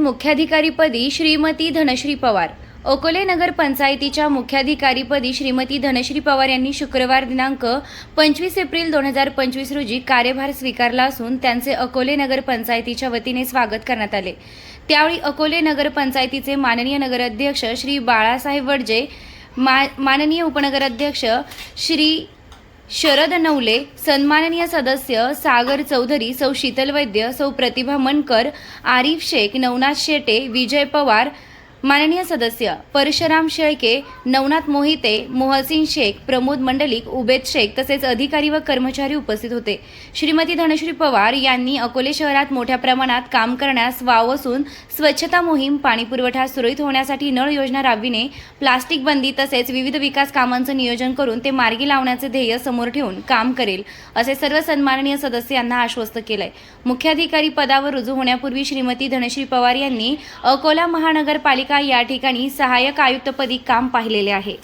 मुख्याधिकारीपदी श्रीमती धनश्री पवार. अकोले नगर पंचायतीच्या मुख्याधिकारीपदी श्रीमती धनश्री पवार यांनी शुक्रवार दिनांक पंचवीस एप्रिल दोन हजार पंचवीस रोजी कार्यभार स्वीकारला असून त्यांचे अकोले नगर पंचायतीच्या वतीने स्वागत करण्यात आले. त्यावेळी अकोले नगर पंचायतीचे माननीय नगराध्यक्ष श्री बाळासाहेब वडजे मा माननीय उपनगराध्यक्ष श्री शरद नवले सन्माननीय सदस्य सागर चौधरी सौ शीतल वैद्य सौ प्रतिभा मनकर आरिफ शेख नवनाथ शेटे विजय पवार माननीय सदस्य परशुराम शेळके नवनाथ मोहिते मोहसिन शेख प्रमोद मंडलिक उबेद शेख तसेच अधिकारी व कर्मचारी उपस्थित होते. श्रीमती धनश्री पवार यांनी अकोले शहरात मोठ्या प्रमाणात काम करण्यास वाव असून स्वच्छता मोहीम पाणीपुरवठा सुरळीत होण्यासाठी नळ योजना राबविणे प्लास्टिक बंदी तसेच विविध विकास कामांचं नियोजन करून ते मार्गी लावण्याचे ध्येय समोर ठेवून काम करेल असे सर्व सन्माननीय सदस्यांना आश्वस्त केलंय. मुख्याधिकारी पदावर रुजू होण्यापूर्वी श्रीमती धनश्री पवार यांनी अकोला महानगरपालिका या ठिकाणी सहाय्यक आयुक्तपदी काम पाहिलेले आहे.